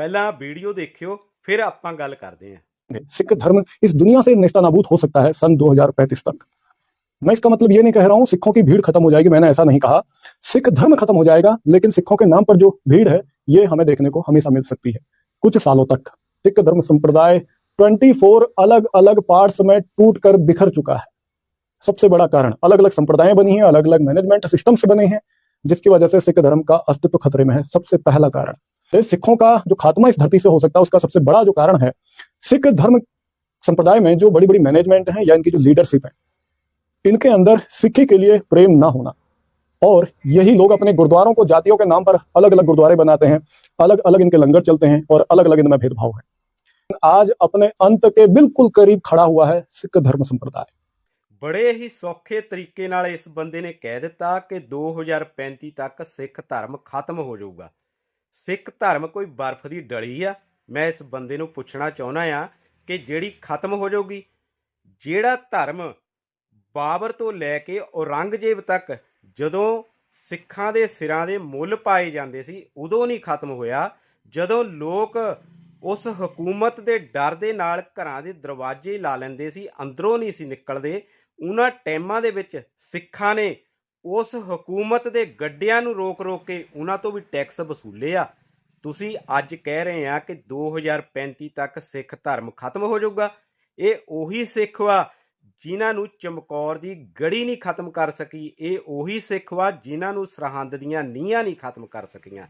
ਪਹਿਲਾਂ ਵੀਡੀਓ ਦੇਖਿਓ ਫਿਰ ਆਪਾਂ ਗੱਲ ਕਰਦੇ ਹਾਂ सिख धर्म इस दुनिया से नेस्ता नाबूद हो सकता है सन 2035 तक मैं इसका मतलब ये नहीं कह रहा हूं सिखों की भीड़ खत्म हो जाएगी मैंने ऐसा नहीं कहा सिख धर्म खत्म हो जाएगा लेकिन सिखों के नाम पर जो भीड़ है ये हमें देखने को हमेशा मिल सकती है कुछ सालों तक सिख धर्म संप्रदाय 24 अलग अलग पार्ट्स में टूट कर बिखर चुका है सबसे बड़ा कारण अलग अलग संप्रदाय बनी हैं अलग अलग मैनेजमेंट सिस्टम से बने हैं जिसकी वजह से सिख धर्म का अस्तित्व खतरे में है सबसे पहला कारण तो सिखों का जो खात्मा इस धरती से हो सकता है उसका सबसे बड़ा जो कारण है सिख धर्म संप्रदाय में जो बड़ी बड़ी मैनेजमेंट है या इनकी जो लीडरशिप है इनके अंदर सिक्खी के लिए प्रेम ना होना और यही लोग अपने गुरुद्वारों को जातियों के नाम पर अलग अलग गुरुद्वारे बनाते हैं अलग अलग इनके लंगर चलते हैं और अलग अलग इनमें भेदभाव है आज अपने अंत के बिल्कुल करीब खड़ा हुआ है सिख धर्म संप्रदाय ਬੜੇ ਹੀ ਸੌਖੇ ਤਰੀਕੇ ਨਾਲ ਇਸ ਬੰਦੇ ਨੇ ਕਹਿ ਦਿੱਤਾ ਕਿ 2035 ਤੱਕ ਸਿੱਖ ਧਰਮ ਖਤਮ ਹੋ ਜਾਊਗਾ ਸਿੱਖ ਧਰਮ ਕੋਈ ਬਰਫ਼ ਦੀ ਡਲੀ ਆ। ਮੈਂ ਇਸ ਬੰਦੇ ਨੂੰ ਪੁੱਛਣਾ ਚਾਹੁੰਦਾ ਆ ਕਿ ਜਿਹੜੀ ਖਤਮ ਹੋ ਜਾਊਗੀ, ਜਿਹੜਾ ਧਰਮ ਬਾਬਰ ਤੋਂ ਲੈ ਕੇ ਔਰੰਗਜ਼ੇਬ ਤੱਕ ਜਦੋਂ ਸਿੱਖਾਂ ਦੇ ਸਿਰਾਂ ਦੇ ਮੁੱਲ ਪਾਏ ਜਾਂਦੇ ਸੀ, ਉਦੋਂ ਨਹੀਂ ਖਤਮ ਹੋਇਆ। ਜਦੋਂ ਲੋਕ ਉਸ ਹਕੂਮਤ ਦੇ ਡਰ ਦੇ ਨਾਲ ਘਰਾਂ ਦੇ ਦਰਵਾਜ਼ੇ ਲਾ ਲੈਂਦੇ ਸੀ, ਅੰਦਰੋਂ ਨਹੀਂ ਸੀ ਨਿਕਲਦੇ, ਉਹਨਾਂ ਟਾਈਮਾਂ ਦੇ ਵਿੱਚ ਸਿੱਖਾਂ ਨੇ ਉਸ ਹਕੂਮਤ ਦੇ ਗੱਡਿਆਂ ਨੂੰ ਰੋਕ-ਰੋਕ ਕੇ ਉਹਨਾਂ ਤੋਂ ਵੀ ਟੈਕਸ ਵਸੂਲੇ ਆ। ਤੁਸੀਂ ਅੱਜ ਕਹਿ ਰਹੇ ਆ ਕਿ 2035 ਤੱਕ ਸਿੱਖ ਧਰਮ ਖਤਮ ਹੋ ਜਾਊਗਾ। ਇਹ ਉਹੀ ਸਿੱਖ ਵਾ ਜਿਨ੍ਹਾਂ ਨੂੰ ਚਮਕੌਰ ਦੀ ਗੜੀ ਨਹੀਂ ਖਤਮ ਕਰ ਸਕੀ। ਇਹ ਉਹੀ ਸਿੱਖ ਵਾ ਜਿਨ੍ਹਾਂ ਨੂੰ ਸਰਹੰਦ ਦੀਆਂ ਨੀਹਾਂ ਨਹੀਂ ਖਤਮ ਕਰ ਸਕੀਆਂ।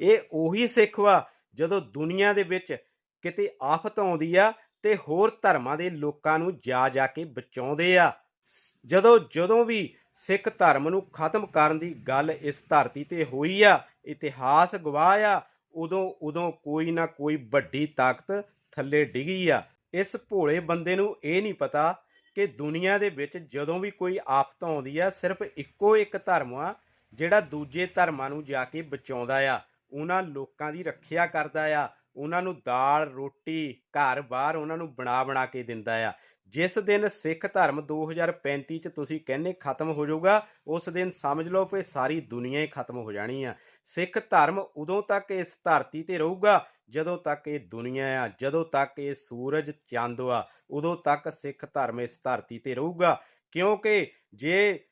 ਇਹ ਉਹੀ ਸਿੱਖ ਵਾ ਜਦੋਂ ਦੁਨੀਆ ਦੇ ਵਿੱਚ ਕਿਤੇ ਆਫਤ ਆਉਂਦੀ ਆ ਤੇ ਹੋਰ ਧਰਮਾਂ ਦੇ ਲੋਕਾਂ ਨੂੰ ਜਾ ਜਾ ਕੇ ਬਚਾਉਂਦੇ ਆ। ਜਦੋਂ ਜਦੋਂ ਵੀ ਸਿੱਖ ਧਰਮ ਨੂੰ ਖਤਮ ਕਰਨ ਦੀ ਗੱਲ ਇਸ ਧਰਤੀ ਤੇ ਹੋਈ ਆ, ਇਤਿਹਾਸ ਗਵਾਹ ਆ, ਉਦੋਂ ਉਦੋਂ ਕੋਈ ਨਾ ਕੋਈ ਵੱਡੀ ਤਾਕਤ ਥੱਲੇ ਡਿੱਗੀ ਆ। ਇਸ ਭੋਲੇ ਬੰਦੇ ਨੂੰ ਇਹ ਨਹੀਂ ਪਤਾ ਕਿ ਦੁਨੀਆ ਦੇ ਵਿੱਚ ਜਦੋਂ ਵੀ ਕੋਈ ਆਫਤ ਆਉਂਦੀ ਆ, ਸਿਰਫ ਇੱਕੋ ਇੱਕ ਧਰਮ ਆ, ਜਿਹੜਾ ਦੂਜੇ ਧਰਮਾਂ ਨੂੰ ਜਾ ਕੇ ਬਚਾਉਂਦਾ ਆ। ਉਹਨਾਂ ਲੋਕਾਂ ਦੀ ਰੱਖਿਆ ਕਰਦਾ ਆ, ਉਹਨਾਂ ਨੂੰ ਦਾਲ, ਰੋਟੀ, ਘਰ-ਬਾਰ ਉਹਨਾਂ ਨੂੰ ਬਣਾ ਬਣਾ ਕੇ ਦਿੰਦਾ ਆ। ਜਿਸ ਦਿਨ ਸਿੱਖ ਧਰਮ 2035 ਚ ਤੁਸੀਂ ਕਹਿੰਦੇ ਖਤਮ ਹੋ ਜਾਊਗਾ, ਉਸ ਦਿਨ ਸਮਝ ਲਓ ਕਿ ਸਾਰੀ ਦੁਨੀਆ ਹੀ ਖਤਮ ਹੋ ਜਾਣੀ ਆ। ਸਿੱਖ ਧਰਮ ਉਦੋਂ ਤੱਕ ਇਸ ਧਰਤੀ ਤੇ ਰਹੂਗਾ, ਜਦੋਂ ਤੱਕ ਇਹ ਦੁਨੀਆ ਆ, ਜਦੋਂ ਤੱਕ ਇਹ ਸੂਰਜ ਚੰਦ ਆ, ਉਦੋਂ ਤੱਕ ਸਿੱਖ ਧਰਮ ਇਸ ਧਰਤੀ ਤੇ ਰਹੂਗਾ। ਕਿਉਂਕਿ ਜੇ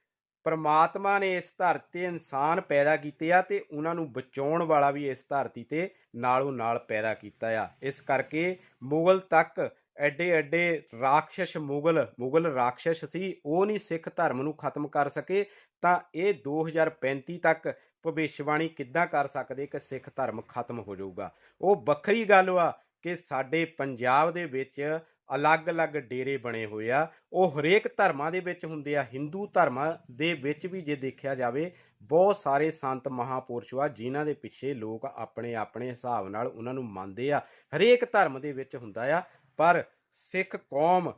ਪਰਮਾਤਮਾ ਨੇ ਇਸ ਧਰਤੀ ਤੇ ਇਨਸਾਨ ਪੈਦਾ ਕੀਤੇ ਆ, ਤੇ ਉਹਨਾਂ ਨੂੰ ਬਚਾਉਣ ਵਾਲਾ ਵੀ ਇਸ ਧਰਤੀ ਤੇ ਨਾਲੋਂ ਨਾਲ ਪੈਦਾ ਕੀਤਾ ਆ। ਇਸ ਕਰਕੇ ਮੁਗਲ ਤੱਕ ਐਡੇ ਐਡੇ ਰਾਖਸ਼ ਮੁਗਲ ਮੁਗਲ ਰਾਖਸ਼ ਸੀ, ਉਹ ਨਹੀਂ ਸਿੱਖ ਧਰਮ ਨੂੰ ਖਤਮ ਕਰ ਸਕੇ, ਤਾਂ ਇਹ 2035 ਤੱਕ ਭਵਿੱਖਬਾਣੀ ਕਿੱਦਾਂ ਕਰ ਸਕਦੇ ਕਿ ਸਿੱਖ ਧਰਮ ਖਤਮ ਹੋ ਜਾਊਗਾ? ਉਹ ਵੱਖਰੀ ਗੱਲ ਵਾ ਕਿ ਸਾਡੇ ਪੰਜਾਬ ਦੇ ਵਿੱਚ ਅਲੱਗ-ਅਲੱਗ ਡੇਰੇ ਬਣੇ ਹੋਏ ਆ। ਉਹ ਹਰੇਕ ਧਰਮਾਂ ਦੇ ਵਿੱਚ ਹੁੰਦੇ ਆ। ਹਿੰਦੂ ਧਰਮ ਦੇ ਵਿੱਚ ਵੀ ਜੇ ਦੇਖਿਆ ਜਾਵੇ, ਬਹੁਤ ਸਾਰੇ ਸੰਤ ਮਹਾਪੁਰਸ਼ ਆ ਜਿਨ੍ਹਾਂ ਦੇ ਪਿੱਛੇ ਲੋਕ ਆਪਣੇ ਆਪਣੇ ਹਿਸਾਬ ਨਾਲ ਉਹਨਾਂ ਨੂੰ ਮੰਨਦੇ ਆ। ਹਰੇਕ ਧਰਮ ਦੇ ਵਿੱਚ ਹੁੰਦਾ ਆ। ਪਰ ਸਿੱਖ ਕੌਮ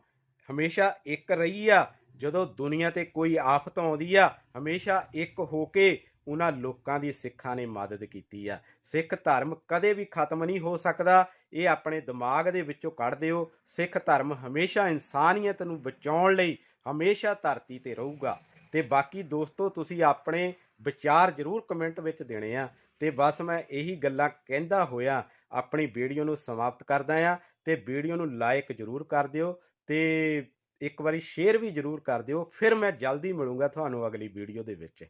ਹਮੇਸ਼ਾ ਇੱਕ ਰਹੀ ਆ। ਜਦੋਂ ਦੁਨੀਆ ਤੇ ਕੋਈ ਆਫਤ ਆਉਂਦੀ ਆ, ਹਮੇਸ਼ਾ ਇੱਕ ਹੋ ਕੇ ਉਹਨਾਂ ਲੋਕਾਂ ਦੀ ਸਿੱਖਾਂ ਨੇ ਮਦਦ ਕੀਤੀ ਆ। ਸਿੱਖ ਧਰਮ ਕਦੇ ਵੀ ਖਤਮ ਨਹੀਂ ਹੋ ਸਕਦਾ। ਇਹ ਆਪਣੇ ਦਿਮਾਗ ਦੇ ਵਿੱਚੋਂ ਕੱਢ ਦਿਓ। ਸਿੱਖ ਧਰਮ ਹਮੇਸ਼ਾ ਇਨਸਾਨੀਅਤ ਨੂੰ ਬਚਾਉਣ ਲਈ ਹਮੇਸ਼ਾ ਧਰਤੀ ਤੇ ਰਹੂਗਾ। ਤੇ ਬਾਕੀ ਦੋਸਤੋ, ਤੁਸੀਂ ਆਪਣੇ ਵਿਚਾਰ ਜ਼ਰੂਰ ਕਮੈਂਟ ਵਿੱਚ ਦੇਣੇ ਆ। ਤੇ ਬਸ ਮੈਂ ਇਹੀ ਗੱਲਾਂ ਕਹਿੰਦਾ ਹੋਇਆ, ਆਪਣੀ ਵੀਡੀਓ ਨੂੰ ਸਮਾਪਤ ਕਰਦਾ ਆ। ਤੇ ਵੀਡੀਓ ਨੂੰ ਲਾਈਕ ਜ਼ਰੂਰ ਕਰ ਦਿਓ ਤੇ ਇੱਕ ਵਾਰੀ ਸ਼ੇਅਰ ਵੀ ਜ਼ਰੂਰ ਕਰ ਦਿਓ, ਫਿਰ ਮੈਂ ਜਲਦੀ ਮਿਲੂੰਗਾ ਤੁਹਾਨੂੰ ਅਗਲੀ ਵੀਡੀਓ ਦੇ ਵਿੱਚ।